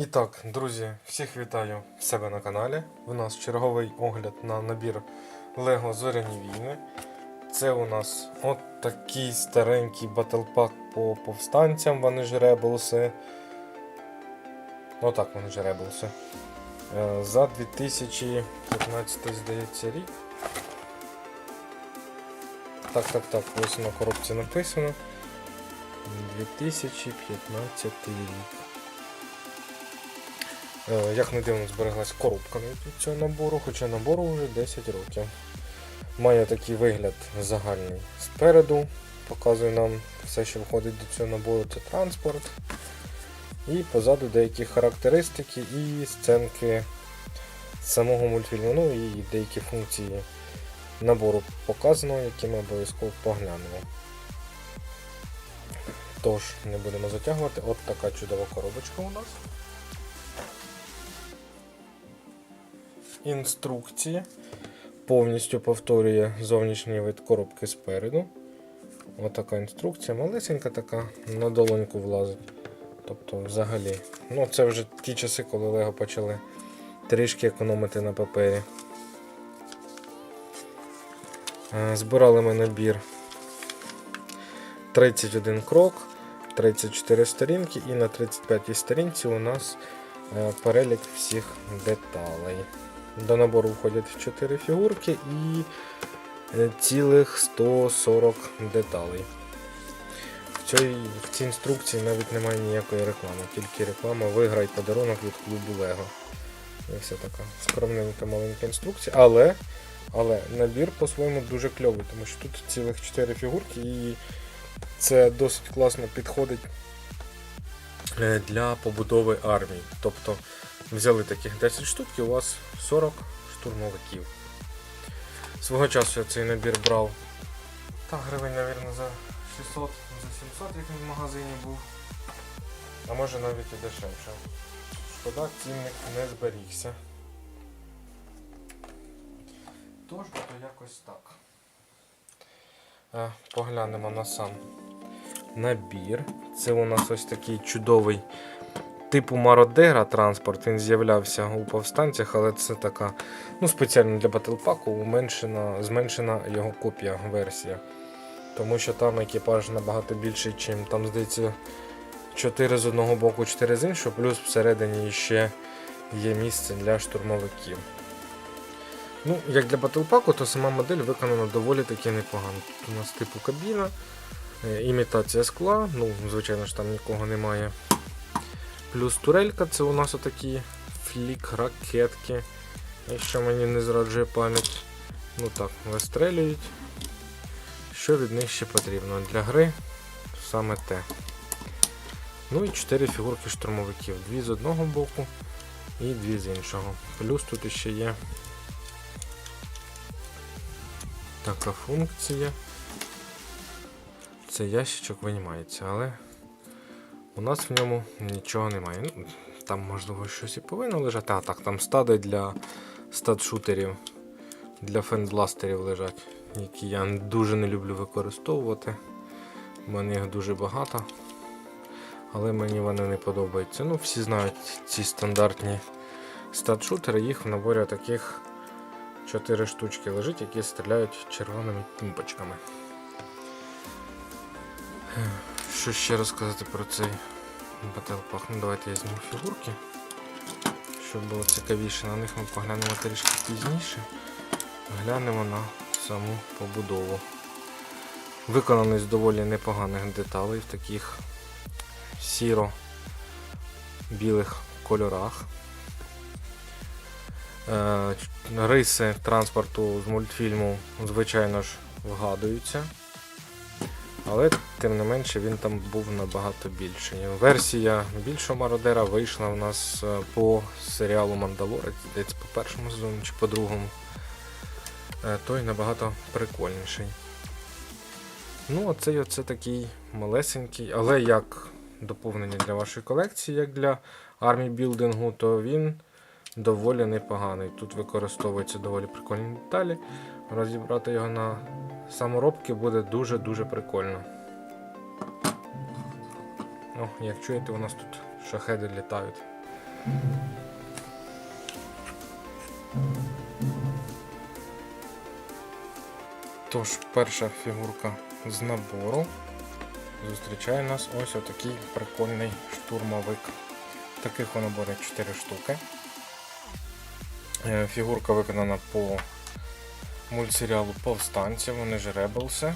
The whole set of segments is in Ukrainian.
І так, друзі, всіх вітаю в себе на каналі. У нас черговий огляд на набір Lego Зоряні війни. Це у нас от такий старенький батлпак по повстанцям, вони ж Rebels. Отак вони ж Rebels. Е, За 2015, здається, рік. Так, так, так, ось на коробці написано. 2015 рік. Е, Як не дивно, збереглась коробка від цього набору, хоча набору вже 10 років. Має такий вигляд загальний спереду, показує нам все, що входить до цього набору, це транспорт. І позаду деякі характеристики і сценки самого мультфільму, ну і деякі функції набору показано, які ми обов'язково поглянемо. Тож, не будемо затягувати, от така чудова коробочка у нас. Інструкція повністю повторює зовнішній вид коробки спереду. Отака інструкція, малесенька така, на долоньку влазить. Тобто, взагалі, ну це вже ті часи, коли Лего почали трішки економити на папері. Е, Збирали ми набір 31 крок, 34 сторінки, і на 35 сторінці у нас е, перелік всіх деталей. До набору входять 4 фігурки і е, цілих 140 деталей. В цій, в цій інструкції навіть немає ніякої реклами, тільки реклама виграй подарунок від клубу Лего. Все така скромненька маленька інструкція. Але, але набір по-своєму дуже кльовий, тому що тут цілих 4 фігурки і це досить класно підходить е, для побудови армії. Тобто взяли таких 10 штук і у вас 40 штурмовиків. Свого часу я цей набір брав та гривень, мабуть, за 600, за 700, як він в магазині був. А може навіть і дешевше. Шкода, цінник не зберігся. Тож, то якось так. Е, Поглянемо на сам набір. Це у нас ось такий чудовий типу мародера транспорт. Він з'являвся у повстанцях, але це така ну, спеціально для батлпаку уменшена, зменшена його копія версія. Тому що там екіпаж набагато більший, чим там, здається, 4 з одного боку, 4 з іншого, плюс всередині ще є місце для штурмовиків. Ну, як для батлпаку, то сама модель виконана доволі таки непогано. Тут у нас типу кабіна, е, імітація скла, ну, звичайно ж там нікого немає. Плюс турелька це у нас отакі флік ракетки, якщо мені не зраджує пам'ять. Ну так, вистрелюють. Що від них ще потрібно? Для гри саме те. Ну і 4 фігурки штурмовиків. Дві з одного боку і дві з іншого. Плюс тут ще є така функція. Це ящичок винімається, але у нас в ньому нічого немає. Ну, там, можливо, щось і повинно лежати. А так, там стади для стат-шутерів, для фенбластерів лежать, які я дуже не люблю використовувати. У мене їх дуже багато. Але мені вони не подобаються. Ну, всі знають ці стандартні стат-шутери, їх в наборі таких 4 штучки лежить, які стріляють червоними тумпочками. Що ще розказати про цей батлпак? Ну давайте я зніму фігурки. Щоб було цікавіше, на них ми поглянемо трішки пізніше. Глянемо на саму побудову. Виконаний з доволі непоганих деталей в таких сіро-білих кольорах. Е, Риси транспорту з мультфільму, звичайно ж, вгадуються. Але тим не менше він там був набагато більший. Версія більшого мародера вийшла в нас е, по серіалу Мандалорець, десь по першому сезону чи по другому. Е, Той набагато прикольніший. Ну, оцей оце такий малесенький, але як доповнення для вашої колекції, як для армії білдингу, то він доволі непоганий. Тут використовуються доволі прикольні деталі. Розібрати його на саморобки буде дуже-дуже прикольно. О, як чуєте, у нас тут шахеди літають. Тож, перша фігурка з набору. Зустрічає нас ось отакий прикольний штурмовик. Таких у наборі 4 штуки. Е, Фігурка виконана по мультсеріалу Повстанці, вони ж Rebels. Е,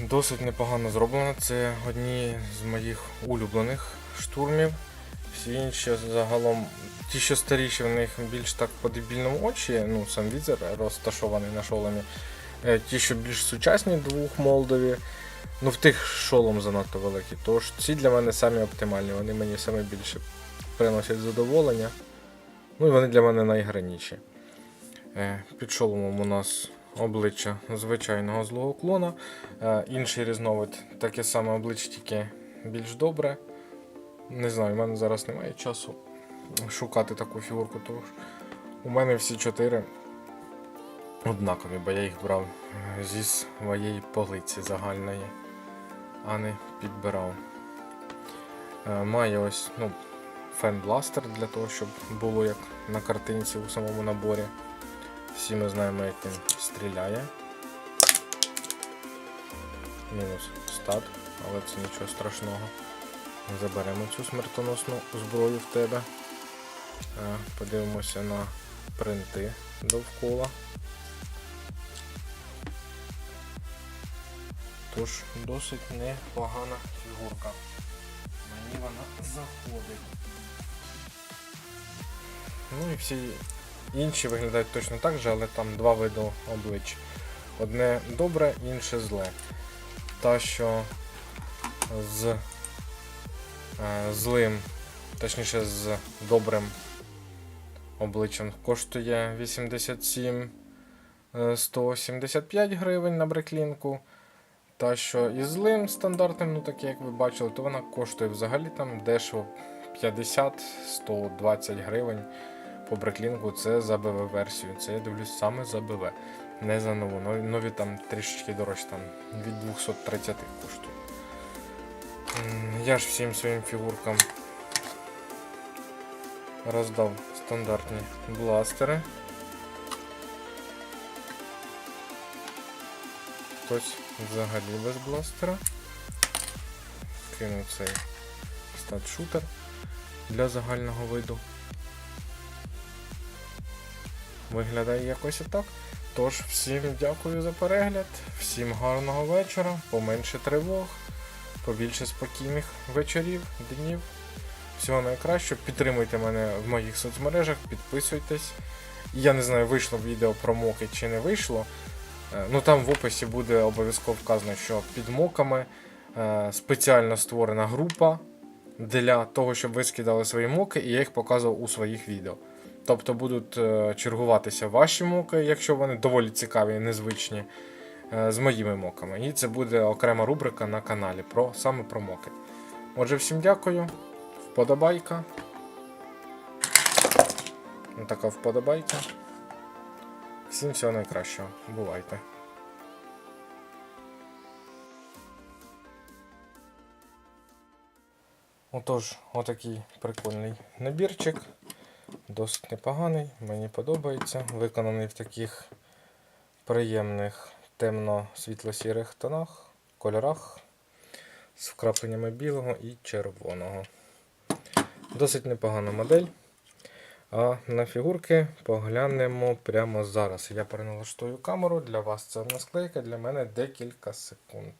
Досить непогано зроблено. Це одні з моїх улюблених штурмів. Всі інші загалом, ті, що старіші, в них більш так по дебільному очі, ну сам візер розташований на шоломі. Е, Ті, що більш сучасні двох молдові, ну в тих шолом занадто великий. Тож ці для мене самі оптимальні, вони мені саме більше приносять задоволення. Ну і вони для мене найграніші. Е, Під шоломом у нас обличчя звичайного злого клона. Е, Інший різновид таке саме обличчя, тільки більш добре. Не знаю, в мене зараз немає часу шукати таку фігурку, тож у мене всі чотири однакові, бо я їх брав зі своєї полиці загальної, а не підбирав. Е, Має ось ну, фен-бластер для того, щоб було як на картинці у самому наборі. Всі ми знаємо, як він стріляє. Мінус стат, але це нічого страшного. Заберемо цю смертоносну зброю в тебе. Е, Подивимося на принти довкола. Тож досить непогана фігурка. Мені вона заходить. Ну і всі інші виглядають точно так же, але там два види облич. Одне добре, інше зле. Та, що з е, злим, точніше з добрим обличчям коштує 87 е, 175 гривень на бреклінку. Та що і злим стандартним, ну таке як ви бачили, то вона коштує взагалі там дешево 50-120 гривень по бреклінгу. Це за БВ версію. Це я дивлюсь саме за БВ. Не за нову. Нові, нові там трішечки дорожче, там від 230 коштує. Я ж всім своїм фігуркам роздав стандартні бластери. Хтось взагалі без бластера. Кинув цей стат-шутер для загального виду. Виглядає якось отак. Тож, всім дякую за перегляд, всім гарного вечора, поменше тривог, побільше спокійних вечорів, днів. Всього найкращого. Підтримуйте мене в моїх соцмережах, підписуйтесь. Я не знаю, вийшло відео про моки чи не вийшло. Е, Ну там в описі буде обов'язково вказано, що під моками е, спеціально створена група для того, щоб ви скидали свої моки, і я їх показував у своїх відео. Тобто будуть е, чергуватися ваші моки, якщо вони доволі цікаві і незвичні, е, з моїми моками. І це буде окрема рубрика на каналі про саме про моки. Отже, всім дякую. Вподобайка. Ось Така вподобайка. Всім всього найкращого. Бувайте. Отож, отакий прикольний набірчик. Досить непоганий, мені подобається. Виконаний в таких приємних темно-світло-сірих тонах, кольорах з вкрапленнями білого і червоного. Досить непогана модель. А на фігурки поглянемо прямо зараз. Я переналаштую камеру, для вас це одна склейка, для мене декілька секунд.